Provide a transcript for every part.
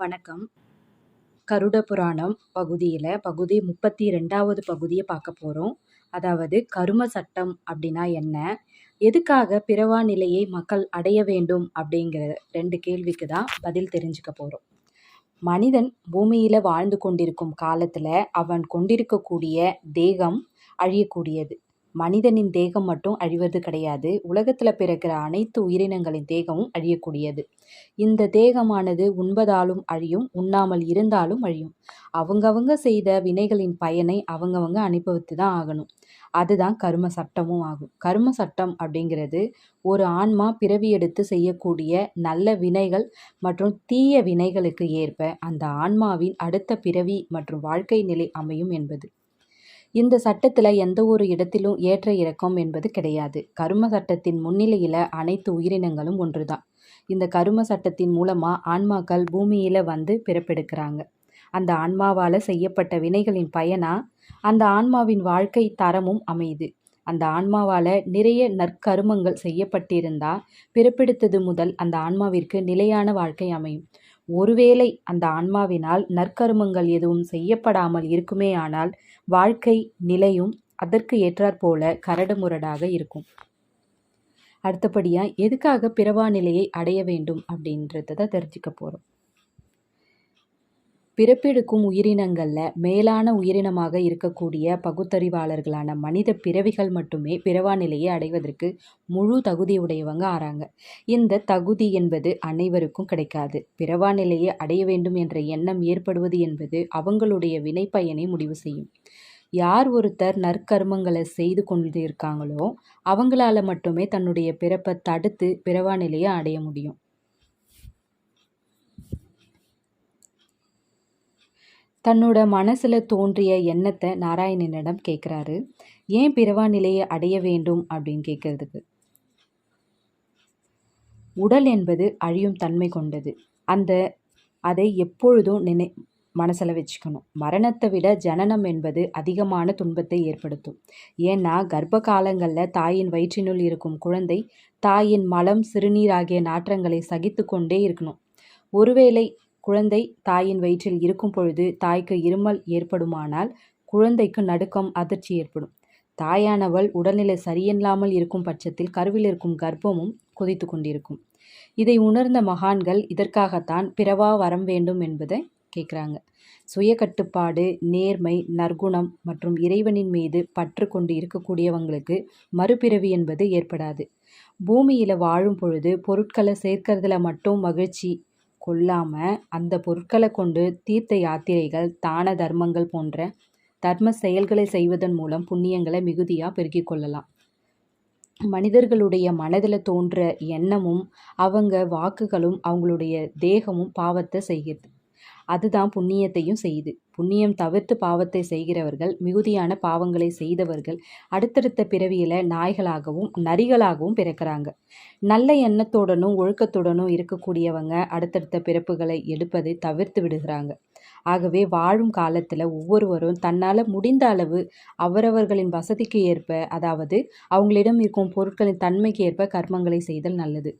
வணக்கம். கருட புராணம் பகுதியில் பகுதி முப்பத்தி ரெண்டாவது பகுதியை பார்க்க போகிறோம் அதாவது கரும சட்டம் அப்படின்னா என்ன? எதுக்காக பிறவா நிலையை மக்கள் அடைய வேண்டும் அப்படிங்கிற ரெண்டு கேள்விக்கு தான் பதில் தெரிஞ்சுக்க போகிறோம் மனிதன் பூமியில் வாழ்ந்து கொண்டிருக்கும் காலத்தில் அவன் கொண்டிருக்கக்கூடிய தேகம் அழியக்கூடியது. மனிதனின் தேகம் மட்டும் அழிவது கிடையாது. உலகத்தில் பிறக்கிற அனைத்து உயிரினங்களின் தேகமும் அழியக்கூடியது. இந்த தேகமானது உண்பதாலும் அழியும் உண்ணாமல் இருந்தாலும் அழியும். அவங்கவங்க செய்த வினைகளின் பயனை அவங்கவங்க அனுபவித்து தான் ஆகணும். அதுதான் கரும சட்டமும் ஆகும். கரும சட்டம் அப்படிங்கிறது ஒரு ஆன்மா பிறவி எடுத்து செய்யக்கூடிய நல்ல வினைகள் மற்றும் தீய வினைகளுக்கு ஏற்ப அந்த ஆன்மாவின் அடுத்த பிறவி மற்றும் வாழ்க்கை நிலை அமையும் என்பது. இந்த சட்டத்தில் எந்த ஒரு இடத்திலும் ஏற்ற இறக்கம் என்பது கிடையாது. கரும சட்டத்தின் முன்னிலையில் அனைத்து உயிரினங்களும் ஒன்றுதான். இந்த கரும சட்டத்தின் மூலமாக ஆன்மாக்கள் பூமியில் வந்து பிறப்பெடுக்கிறாங்க. அந்த ஆன்மாவால் செய்யப்பட்ட வினைகளின் பயனாக அந்த ஆன்மாவின் வாழ்க்கை தரமும் அமையுது. அந்த ஆன்மாவால் நிறைய நற்கருமங்கள் செய்யப்பட்டிருந்தால் பிறப்பெடுத்தது முதல் அந்த ஆன்மாவிற்கு நிலையான வாழ்க்கை அமையும். ஒருவேளை அந்த ஆன்மாவினால் நற்கருமங்கள் எதுவும் செய்யப்படாமல் இருக்குமே ஆனால் வாழ்க்கை நிலையும் அதற்கு ஏற்றாற்போல கரடுமுரடாக இருக்கும். அடுத்தபடியாக எதுக்காக பிறவா நிலையை அடைய வேண்டும் அப்படின்றத தான் தெரிஞ்சுக்க போகிறோம் பிறப்பெடுக்கும் உயிரினங்களில் மேலான உயிரினமாக இருக்கக்கூடிய பகுத்தறிவாளர்களான மனித பிறவிகள் மட்டுமே பிறவா நிலையை அடைவதற்கு முழு தகுதியுடையவங்க ஆறாங்க. இந்த தகுதி என்பது அனைவருக்கும் கிடைக்காது. பிறவா நிலையை அடைய வேண்டும் என்ற எண்ணம் ஏற்படுவது என்பது அவங்களுடைய வினைப்பயனை முடிவு செய்யும். யார் ஒருத்தர் நற்கர்மங்களை செய்து கொண்டு இருக்காங்களோ அவங்களால மட்டுமே தன்னுடைய பிறப்பை தடுத்து பிறவா நிலையை அடைய முடியும். தன்னோட மனசில் தோன்றிய எண்ணத்தை நாராயணனிடம் கேட்குறாரு ஏன் பிறவா நிலையை அடைய வேண்டும் அப்படின்னு கேட்குறதுக்கு உடல் என்பது அழியும் தன்மை கொண்டது. அந்த அதை எப்பொழுதும் நினை மனசில் வச்சுக்கணும். மரணத்தை விட ஜனனம் என்பது அதிகமான துன்பத்தை ஏற்படுத்தும். ஏன்னா கர்ப்ப காலங்களில் தாயின் வயிற்றினுள் இருக்கும் குழந்தை தாயின் மலம் சிறுநீர் ஆகிய நாற்றங்களை சகித்து கொண்டே இருக்கணும். ஒருவேளை குழந்தை தாயின் வயிற்றில் இருக்கும் பொழுது தாய்க்கு இருமல் ஏற்படுமானால் குழந்தைக்கு நடுக்கம் அதிர்ச்சி ஏற்படும். தாயானவள் உடல்நிலை சரியில்லாமல் இருக்கும் பட்சத்தில் கருவில் இருக்கும் கர்ப்பமும் கொதித்து கொண்டிருக்கும். இதை உணர்ந்த மகான்கள் இதற்காகத்தான் பிறவா வரம் வேண்டும் என்பதை கேட்குறாங்க. சுய கட்டுப்பாடு நேர்மை நற்குணம் மற்றும் இறைவனின் மீது பற்று கொண்டு இருக்கக்கூடியவங்களுக்கு மறுபிறவி என்பது ஏற்படாது. பூமியில் வாழும் பொழுது பொருட்களை சேர்க்கறதுல மட்டும் மகிழ்ச்சி கொள்ளாமல் அந்த பொருட்களை கொண்டு தீர்த்த யாத்திரைகள் தான தர்மங்கள் போன்ற தர்ம செயல்களை செய்வதன் மூலம் புண்ணியங்களை மிகுதியாக பெருக்கிக் கொள்ளலாம். மனிதர்களுடைய மனதில் தோன்ற எண்ணமும் அவங்க வாக்குகளும் அவங்களுடைய தேகமும் பாவத்தை செய்கிறது. அதுதான் புண்ணியத்தையும் செய்து புண்ணியம் தவிர்த்து பாவத்தை செய்கிறவர்கள் மிகுதியான பாவங்களை செய்தவர்கள் அடுத்தடுத்த பிறவியில் நாய்களாகவும் நரிகளாகவும் பிறக்கிறாங்க. நல்ல எண்ணத்துடனும் ஒழுக்கத்துடனும் இருக்கக்கூடியவங்க அடுத்தடுத்த பிறப்புகளை எடுப்பதை தவிர்த்து விடுகிறாங்க. ஆகவே வாழும் காலத்தில் ஒவ்வொருவரும் தன்னால் முடிந்த அளவு அவரவர்களின் வசதிக்கு ஏற்ப அதாவது அவங்களிடம் இருக்கும் பொருட்களின் தன்மைக்கு ஏற்ப கர்மங்களை செய்தல் நல்லது.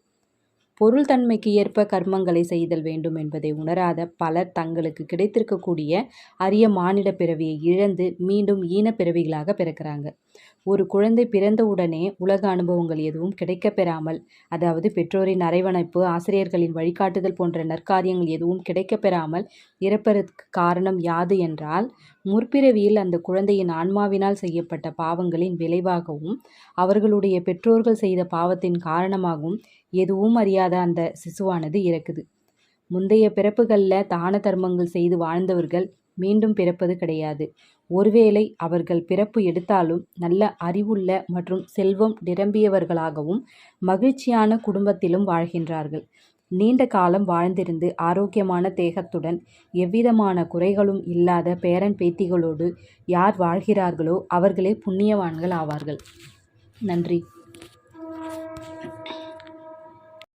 பொருள் தன்மைக்கு ஏற்ப கர்மங்களை செய்தல் வேண்டும் என்பதை உணராத பலர் தங்களுக்கு கிடைத்திருக்கக்கூடிய அரிய மானிட பிறவியை இழந்து மீண்டும் ஈன பிறவிகளாக பிறக்கிறாங்க. ஒரு குழந்தை பிறந்தவுடனே உலக அனுபவங்கள் எதுவும் கிடைக்கப் பெறாமல் அதாவது பெற்றோரின் அரைவணைப்பு ஆசிரியர்களின் வழிகாட்டுதல் போன்ற நற்காரியங்கள் எதுவும் கிடைக்கப் பெறாமல் இறப்பதற்கு காரணம் யாது என்றால் முற்பிறவியில் அந்த குழந்தையின் ஆன்மாவினால் செய்யப்பட்ட பாவங்களின் விளைவாகவும் அவர்களுடைய பெற்றோர்கள் செய்த பாவத்தின் காரணமாகவும் எதுவும் அறியாத அந்த சிசுவானது இறக்குது. முந்தைய பிறப்புகளில் தான தர்மங்கள் செய்து வாழ்ந்தவர்கள் மீண்டும் பிறப்பது கிடையாது. ஒருவேளை அவர்கள் பிறப்பு எடுத்தாலும் நல்ல அறிவுள்ள மற்றும் செல்வம் நிரம்பியவர்களாகவும் மகிழ்ச்சியான குடும்பத்திலும் வாழ்கின்றார்கள். நீண்ட காலம் வாழ்ந்திருந்து ஆரோக்கியமான தேகத்துடன் எவ்விதமான குறைகளும் இல்லாத பேரன் பேத்திகளோடு யார் வாழ்கிறார்களோ அவர்களே புண்ணியவான்கள் ஆவார்கள். நன்றி.